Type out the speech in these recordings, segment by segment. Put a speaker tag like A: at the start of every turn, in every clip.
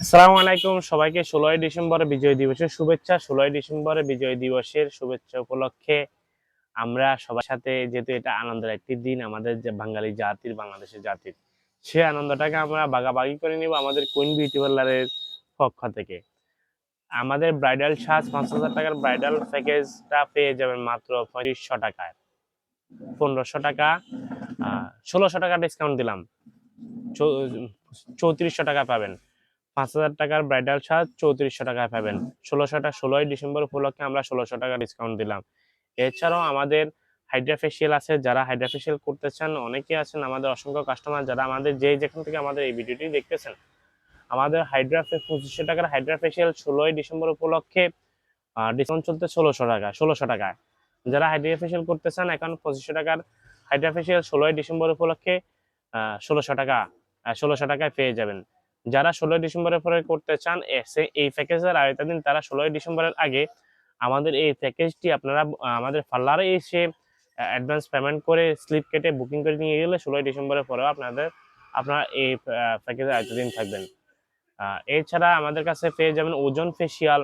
A: আসসালামু আলাইকুম, সবাইকে ষোলোই ডিসেম্বরে বিজয় দিবসের শুভেচ্ছা। ষোলোই ডিসেম্বরে বিজয় দিবসের শুভেচ্ছা উপলক্ষে আমরা সবার সাথে, যেহেতু এটা আনন্দের একটি দিন, আমাদের যে বাঙালি জাতির, বাংলাদেশের জাতির, সে আনন্দটাকে আমরা বাগাবাগি করে নিব আমাদের কুইন বিউটি পার্লারের পক্ষ থেকে। আমাদের ব্রাইডাল সাজ পাঁচ হাজার টাকার ব্রাইডাল প্যাকেজটা পেয়ে যাবেন মাত্র পঁয়ত্রিশশো টাকায়। পনেরোশো টাকা ষোলোশো টাকা ডিসকাউন্ট দিলাম। চৌত্রিশশো টাকা পাবেন। পাঁচ হাজার টাকার ব্রাইডাল সাজ চৌত্রিশশো টাকায় পাবেন। ষোলোশো টাকা ষোলোই ডিসেম্বর উপলক্ষে আমরা ষোলোশো টাকা ডিসকাউন্ট দিলাম। এছাড়াও আমাদের হাইড্রা ফেসিয়াল আছে, যারা হাইড্রা ফেসিয়াল করতে চান অনেকে আছেন, আমাদের অসংখ্য কাস্টমার যারা আমাদের যে যেখান থেকে আমাদের এই ভিডিওটি দেখতেছেন। আমাদের হাইড্রা পঁচিশশো টাকার হাইড্রা ফেসিয়াল ষোলোই ডিসেম্বর উপলক্ষে ডিসকাউন্ট চলতে ষোলোশো টাকা, ষোলোশো টাকায়। যারা হাইড্রা ফেসিয়াল করতে চান, এখন পঁচিশশো টাকার হাইড্রা ফেসিয়াল ষোলোই ডিসেম্বর উপলক্ষে ষোলোশো টাকা ষোলোশো টাকায় পেয়ে যাবেন। যারা ষোলোই ডিসেম্বরের পরে করতে চান এসে এই প্যাকেজের আয়তাধীন তারা ষোলোই ডিসেম্বরের আগে আমাদের এই প্যাকেজটি আপনারা আমাদের পার্লারে এসে অ্যাডভান্স পেমেন্ট করে স্লিপ কেটে বুকিং করে নিয়ে গেলে ষোলোই ডিসেম্বরের পরেও আপনাদের, আপনারা এই প্যাকেজের আয়তাধীন থাকবেন। এছাড়া আমাদের কাছে পেয়ে যাবেন ওজন ফেসিয়াল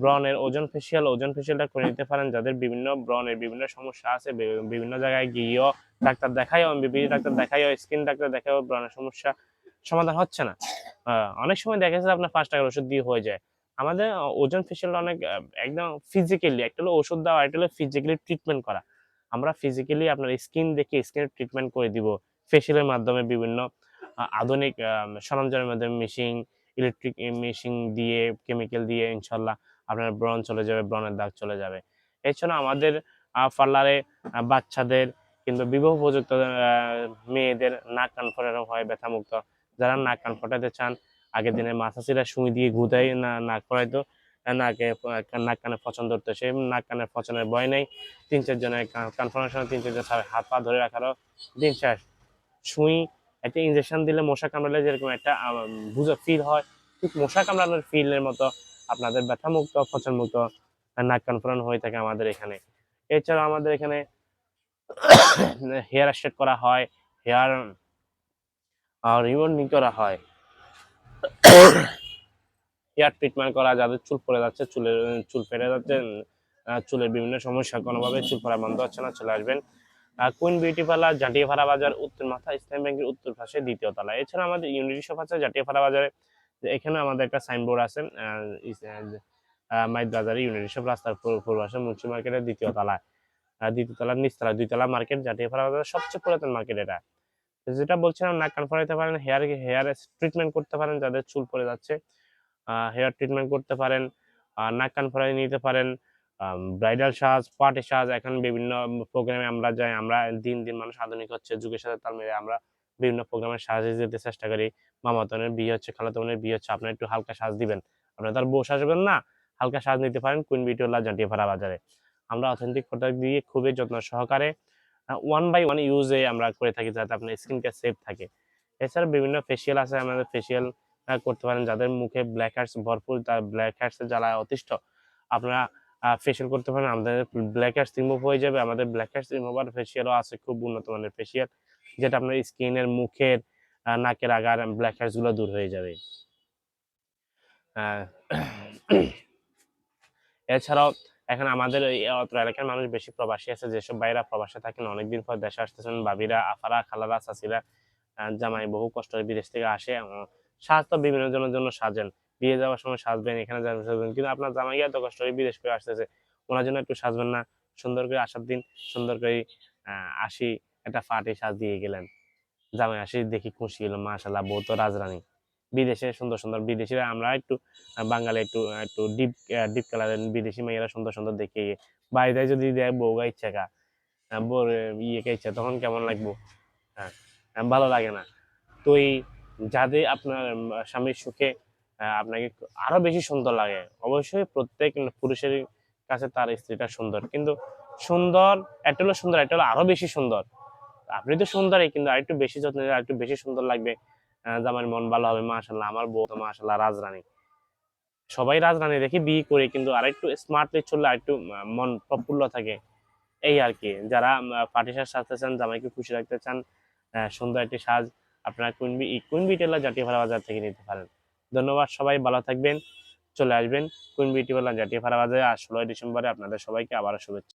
A: ব্রনের ওজন ফেসিয়াল ওজন ফেসিয়ালটা করে নিতে পারেন যাদের বিভিন্ন ব্রনের বিভিন্ন সমস্যা আছে, বিভিন্ন জায়গায় গিয়েও ডাক্তার দেখাইও বিবি ডাক্তার দেখাইও স্কিন ডাক্তার দেখাইও ব্রনের সমস্যা সমাধান হচ্ছে না। অনেক সময় দেখা যাচ্ছে আপনার পাঁচ টাকার ওষুধ দিয়ে হয়ে যায়। আমাদের ওজন ফেসিয়ালটা অনেক একদম ফিজিক্যালি একটা হলো ওষুধ দেওয়া একটা হলো ফিজিক্যালি ট্রিটমেন্ট করা। আমরা ফিজিক্যালি আপনার স্কিন দেখে স্কিনের ট্রিটমেন্ট করে দিব। ফেসিয়ালের মাধ্যমে বিভিন্ন আধুনিক সরঞ্জামের মাধ্যমে মেশিন ইলেকট্রিক মেশিন দিয়ে কেমিক্যাল দিয়ে ইনশাল্লাহ আপনার ব্রণ চলে যাবে, ব্রণের দাগ চলে যাবে। এছাড়া আমাদের পার্লারে বাচ্চাদের কিন্তু বিবাহ উপযুক্ত মেয়েদের নাক কান ফোটানো হয়, ব্যথামুক্ত যারা নাক কান ফোটাতে চান, আগের দিনে মাছাসিরা সুই দিয়ে ঘুদাই না, নাক ফোটাইতো, নাকে নাক কানে পছন্দ ধরতো সেই নাক কানের পছন্দের ভয় নেই। তিন চারজনের কান- কান সময় তিন চারজন সবাই হাত পা ধরে রাখারও দিন শেষ। সুই, একটা ইঞ্জেকশন দিলে মশা কামড়ালে যেরকম একটা বুঝো ফিল হয়। ঠিক মশা কামড়ানোর ফিলের মতো আপনাদের ব্যথামুক্ত পছন্দমুক্ত নাক কান ফোটানো হয়ে থাকে আমাদের এখানে। এছাড়া আমাদের এখানে হেয়ার স্ট্রেট করা হয়। হেয়ার রিবন্ডিং করা হয়। হেয়ার ট্রিটমেন্ট করা, যাদের চুল পড়ে যাচ্ছে, চুলের, চুল ফেটে যাচ্ছে চুলের বিভিন্ন সমস্যা, কোনোভাবে চুল পড়া বন্ধ হচ্ছে না, চলে আসবেন। কুইন বিউটি পার্লার জাটিয়াপাড়া বাজার, উত্তর মাথা, ইসলাম ব্যাংকের উত্তর পাশে দ্বিতীয় তলা। এছাড়া আমাদের ইউনিটি শপ আছে, জাটিয়াপাড়া বাজারে। এখানে আমাদের একটা সাইনবোর্ড আছে মাইদ বাজারে ইউনিটি শপ রাস্তার পূর্ব মুন্সি মার্কেটের দ্বিতীয় তলায়। দ্বিতীয় তলার নিচতলা দুইতলা মার্কেট, জাটিয়াপাড়া বাজার সবচেয়ে পুরাতন মার্কেট এটা। যেটা বলছিলাম নাক কান ফোটাইতে পারেন হেয়ার হেয়ার ট্রিটমেন্ট করতে পারেন, যাদের চুল পড়ে যাচ্ছে। হেয়ার ট্রিটমেন্ট করতে পারেন নাক কান নিতে পারেন ব্রাইডাল সাজ পার্টি সাজ, এখন বিভিন্ন প্রোগ্রামে আমরা যাই, আমরা দিন দিন মানুষ আধুনিক হচ্ছে, যুগের সাথে তাল মিলিয়ে আমরা বিভিন্ন প্রোগ্রামে সাজে যেতে চেষ্টা করি। মামাতনের বিয়ে হচ্ছে, খালাতনের বিয়ে হচ্ছে, আপনার একটু হালকা সাজ দিবেন। আপনার তার বউ সাজবেন না, হালকা সাজ নিতে পারেন কুইন বিউটিওয়ালা জাটিয়াপাড়া বাজারে। আমরা অথেন্টিক প্রোডাক্ট দিয়ে খুবই যত্ন সহকারে ওয়ান বাই ওয়ান ইউজে আমরা করে থাকি যাতে আপনার স্কিনটা সেফ থাকে। এছাড়া বিভিন্ন ফেসিয়াল আছে, আমাদের ফেসিয়াল করতে পারেন। যাদের মুখে ব্ল্যাক হেডস ভরপুর, তার ব্ল্যাক হেডসের জ্বালায় অতিষ্ঠ, আপনারা ফেসিয়াল করতে পারেন। আমাদের ব্ল্যাক হেডস রিমুভ হয়ে যাবে। আমাদের ব্ল্যাক হেডস রিমুভার ফেসিয়ালও আছে, খুব উন্নত মানের ফেসিয়াল যেটা আপনার স্কিনের মুখের নাকের আগার ব্ল্যাক হেডস দূর হয়ে যাবে। এছাড়াও এখন আমাদের অত্র এলাকার মানুষ বেশি প্রবাসী আছে, যেসব বাইরা প্রবাসে থাকেন, অনেকদিন পর দেশে আসতেছেন। বাবিরা আফারা, খালারা, চাচিরা জামাই বহু কষ্ট বিদেশ থেকে আসে সাজ তো বিভিন্ন জনের জন্য সাজেন। বিয়ে যাওয়ার সময় সাজবেন, এখানে যাবেন, সাজবেন। কিন্তু আপনার জামাই এত কষ্ট করে বিদেশ করে আসতেছে, ওনার জন্য একটু সাজবেন না। সুন্দর করে আসার দিন, সুন্দর করে আসি, একটা ফাটি সাজ দিয়ে গেলেন। জামাই আসি দেখি খুশি হলো, মাশাল্লাহ, বউ তো রাজরানী। বিদেশে সুন্দর সুন্দর বিদেশিরা আমরা একটু বাঙালি একটু একটু ডিপ ডিপ কালারের বিদেশি মেয়েরা সুন্দর সুন্দর দেখে বাইরে যদি দেয় বউ গা ইচ্ছা কা আহ, বউর ইয়ে কা ইচ্ছা তখন কেমন লাগবো? হ্যাঁ ভালো লাগে না। তো এই যাদের আপনার স্বামীর সুখে আপনাকে আরও বেশি সুন্দর লাগে অবশ্যই প্রত্যেক পুরুষের কাছে তার স্ত্রীটা সুন্দর। কিন্তু সুন্দর একটা হলো সুন্দর একটা হলো আরও বেশি সুন্দর। আপনি তো সুন্দরই কিন্তু আরেকটু বেশি যত্ন আরেকটু বেশি সুন্দর লাগবে। জামাইয়ের মন ভালো হবে মাশাল্লাহ আমার বউ তো মাশাল্লাহ রাজরানী। সবাই রাজরানী দেখি বিয়ে করে কিন্তু আরেকটু স্মার্টলি চললে আরেকটু মন প্রফুল্ল থাকে। এই আর কি, যারা পার্টি সাজ সাজতে চান, জামাইকে খুশি রাখতে চান সুন্দর একটি সাজ আপনারা কুইনবি কুইনবি টেলার জাতীয় ভাড়া বাজার থেকে নিতে পারেন। ধন্যবাদ সবাই, ভালো থাকবেন, চলে আসবেন কুইন বিউটি পার্লার জাতীয় ফারাবাজে আর ষোলোই ডিসেম্বরে আপনাদের সবাইকে আবারও শুভেচ্ছা।